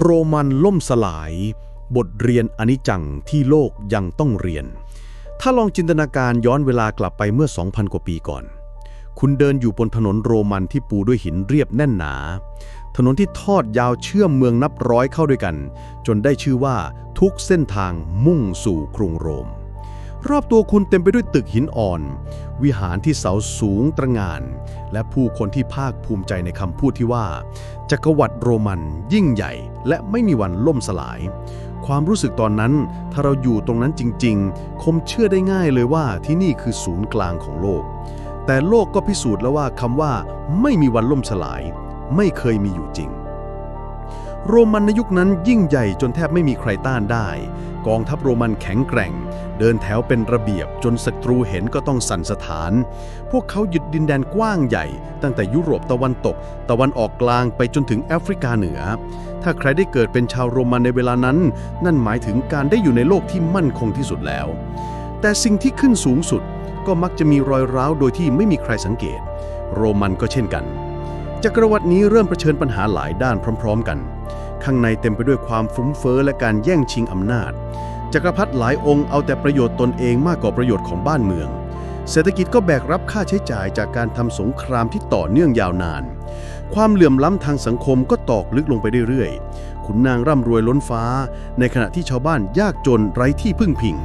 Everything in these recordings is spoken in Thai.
โรมันล่มสลาย บทเรียนอนิจจังที่โลกยังต้องเรียน ถ้าลองจินตนาการย้อนเวลากลับไปเมื่อ 2,000 กว่าปีก่อน คุณเดินอยู่บนถนนโรมันที่ปูด้วยหินเรียบแน่นหนา ถนนที่ทอดยาวเชื่อมเมืองนับร้อยเข้าด้วยกัน จนได้ชื่อว่าทุกเส้นทางมุ่งสู่กรุงโรม รอบตัวคุณเต็มไปด้วยตึกหินอ่อน วิหารที่เสาสูงตระงาน และผู้คนที่ภาคภูมิใจในคำพูดที่ว่า จักรวรรดิโรมัน ยิ่งใหญ่ และไม่มีวันล่มสลาย ความรู้สึกตอนนั้น ถ้าเราอยู่ตรงนั้นจริง ๆ คมเชื่อได้ง่ายเลยว่าที่นี่คือศูนย์กลางของโลก แต่โลกก็พิสูจน์แล้วว่าคำว่า ไม่มีวันล่มสลาย ไม่เคยมีอยู่จริงโรมันในยุคนั้นยิ่งใหญ่จนแทบไม่มีใครต้านได้ กองทัพโรมันแข็งแกร่ง เดินแถวเป็นระเบียบจนศัตรูเห็นก็ต้องสั่นสถาน พวกเขายึดดินแดนกว้างใหญ่ ตั้งแต่ยุโรปตะวันตก ตะวันออกกลางไปจนถึงแอฟริกาเหนือ ถ้าใครได้เกิดเป็นชาวโรมันในเวลานั้น นั่นหมายถึงการได้อยู่ในโลกที่มั่นคงที่สุดแล้ว แต่สิ่งที่ขึ้นสูงสุดก็มักจะมีรอยร้าวโดยที่ไม่มีใครสังเกต โรมันก็เช่นกันจักรวรรดินี้เริ่มเผชิญปัญหาหลายด้านพร้อม ๆ กัน ข้างในเต็มไปด้วยความฟุ้งเฟ้อและการแย่งชิงอำนาจ จักรพรรดิหลายองค์เอาแต่ประโยชน์ตนเองมากกว่าประโยชน์ของบ้านเมือง เศรษฐกิจก็แบกรับค่าใช้จ่ายจากการทำสงครามที่ต่อเนื่องยาวนาน ความเหลื่อมล้ำทางสังคมก็ตอกลึกลงไปเรื่อยๆ ขุนนางร่ำรวยล้นฟ้า ในขณะที่ชาวบ้านยากจนไร้ที่พึ่งพิง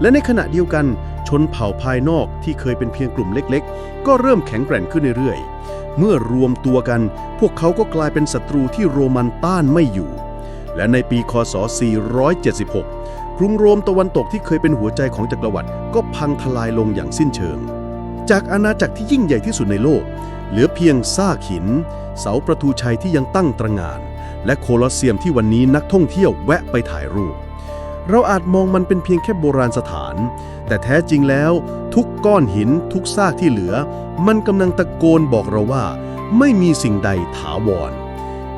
และในขณะเดียวกันชนเผ่าภายนอกที่เคยเป็นเพียงกลุ่มเล็ก ๆ ก็เริ่มแข็งแกร่งขึ้นเรื่อยๆ เมื่อรวมตัวกัน พวกเขาก็กลายเป็นศัตรูที่โรมันต้านไม่อยู่ และในปีคศ 476 กรุงโรมตะวันตกที่เคยเป็นหัวใจของจักรวรรดิก็พังทลายลงอย่างสิ้นเชิง จากอาณาจักรที่ยิ่งใหญ่ที่สุดในโลก เหลือเพียงซากหิน เสาประตูชัยที่ยังตั้งตระงาน และโคลอสเซียมที่วันนี้นักท่องเที่ยวแวะไปถ่ายรูป เราอาจมองมันเป็นเพียงแค่โบราณสถาน แต่แท้จริงแล้ว ทุกก้อนหินทุกซากที่เหลือ มันกำลังตะโกนบอกเราว่า ไม่มีสิ่งใดถาวร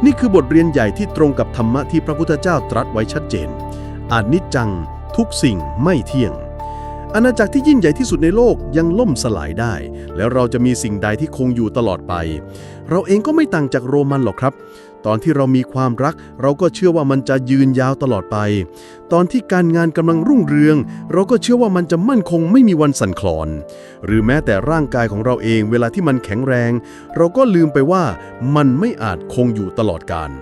นี่คือบทเรียนใหญ่ที่ตรงกับธรรมะที่พระพุทธเจ้าตรัสไว้ชัดเจนอานิจจังทุกสิ่งไม่เที่ยง อาณาจักรที่ยิ่งใหญ่ที่สุดในโลกยังล่มสลายได้ แล้วเราจะมีสิ่งใดที่คงอยู่ตลอดไป เราเองก็ไม่ต่างจากโรมันหรอกครับ ตอนที่เรามีความรัก เราก็เชื่อว่ามันจะยืนยาวตลอดไป ตอนที่การงานกำลังรุ่งเรือง เราก็เชื่อว่ามันจะมั่นคงไม่มีวันสั่นคลอน หรือแม้แต่ร่างกายของเราเองเวลาที่มันแข็งแรง เราก็ลืมไปว่ามันไม่อาจคงอยู่ตลอดกาล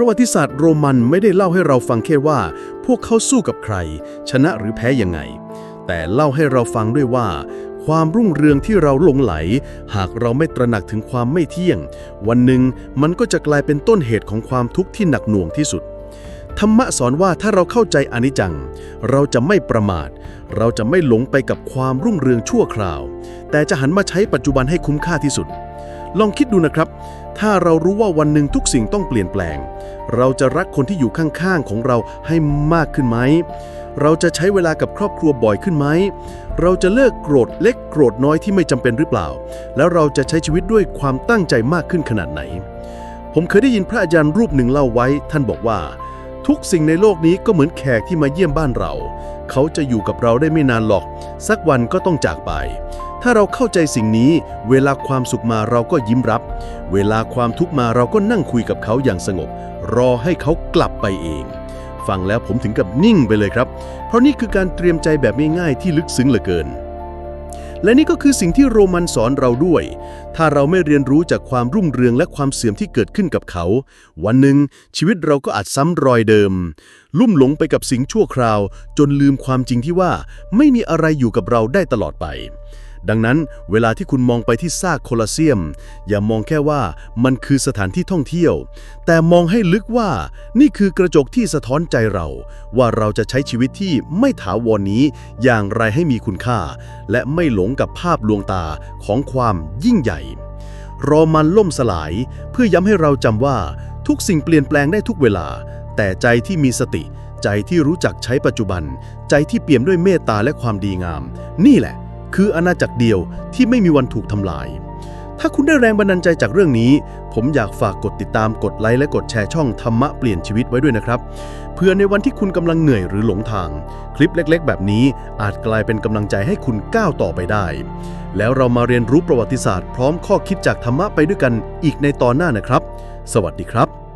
ประวัติศาสตร์โรมันไม่ได้เล่าให้เราฟังแค่ว่า พวกเขาสู้กับใคร ชนะหรือแพ้ยังไง แต่เล่าให้เราฟังด้วยว่า ความรุ่งเรืองที่เราหลงไหล หากเราไม่ตระหนักถึงความไม่เที่ยง วันหนึ่งมันก็จะกลายเป็นต้นเหตุของความทุกข์ที่หนักหน่วงที่สุด ธรรมะสอนว่าถ้าเราเข้าใจอนิจจัง เราจะไม่ประมาท เราจะไม่หลงไปกับความรุ่งเรืองชั่วคราว แต่จะหันมาใช้ปัจจุบันให้คุ้มค่าที่สุด ลองคิดดูนะครับ ถ้าเรารู้ว่าวันหนึ่งทุกสิ่งต้องเปลี่ยนแปลง เราจะรักคนที่อยู่ข้างๆของเราให้มากขึ้นไหม เราจะใช้เวลากับครอบครัวบ่อยขึ้นไหม เราจะเลิกโกรธเล็กโกรธน้อยที่ไม่จำเป็นหรือเปล่า แล้วเราจะใช้ชีวิตด้วยความตั้งใจมากขึ้นขนาดไหน ผมเคยได้ยินพระอาจารย์รูปหนึ่งเล่าไว้ ท่านบอกว่า ทุกสิ่งในโลกนี้ก็เหมือนแขกที่มาเยี่ยมบ้านเรา เขาจะอยู่กับเราได้ไม่นานหรอก สักวันก็ต้องจากไป ถ้าเราเข้าใจสิ่งนี้ เวลาความสุขมาเราก็ยิ้มรับ เวลาความทุกข์มาเราก็นั่งคุยกับเขาอย่างสงบ รอให้เขากลับไปเอง ฟังแล้วผมถึงกับนิ่งไปเลยครับ เพราะนี่คือการเตรียมใจแบบง่ายๆที่ลึกซึ้งเหลือเกิน และนี่ก็คือสิ่งที่โรมันสอนเราด้วย ถ้าเราไม่เรียนรู้จากความรุ่งเรืองและความเสื่อมที่เกิดขึ้นกับเขา วันหนึ่งชีวิตเราก็อาจซ้ำรอยเดิม ลุ่มหลงไปกับสิ่งชั่วคราว จนลืมความจริงที่ว่า ไม่มีอะไรอยู่กับเราได้ตลอดไป ดังนั้นเวลาที่คุณมองไปที่ซากโคลอเซียม อย่ามองแค่ว่ามันคือสถานที่ท่องเที่ยว แต่มองให้ลึกว่านี่คือกระจกที่สะท้อนใจเรา ว่าเราจะใช้ชีวิตที่ไม่ถาวรนนี้อย่างไรให้มีคุณค่า และไม่หลงกับภาพลวงตาของความยิ่งใหญ่ รอมันล่มสลาย เพื่อย้ำให้เราจำว่าทุกสิ่งเปลี่ยนแปลงได้ทุกเวลา แต่ใจที่มีสติใจที่รู้จักใช้ปัจจุบัน ใจที่เปี่ยมด้วยเมตตาและความดีงาม นี่แหละ คืออาณาจักรเดียวที่ไม่มีวันถูกทำลาย ถ้าคุณได้แรงบันดาลใจจากเรื่องนี้ ผมอยากฝากกดติดตามกดไลค์และกดแชร์ช่องธรรมะเปลี่ยนชีวิตไว้ด้วยนะครับ เพื่อในวันที่คุณกำลังเหนื่อยหรือหลงทาง คลิปเล็ก ๆ แบบนี้อาจกลายเป็นกำลังใจให้คุณก้าวต่อไปได้ แล้วเรามาเรียนรู้ประวัติศาสตร์พร้อมข้อคิดจากธรรมะไปด้วยกันอีกในตอนหน้านะครับ สวัสดีครับ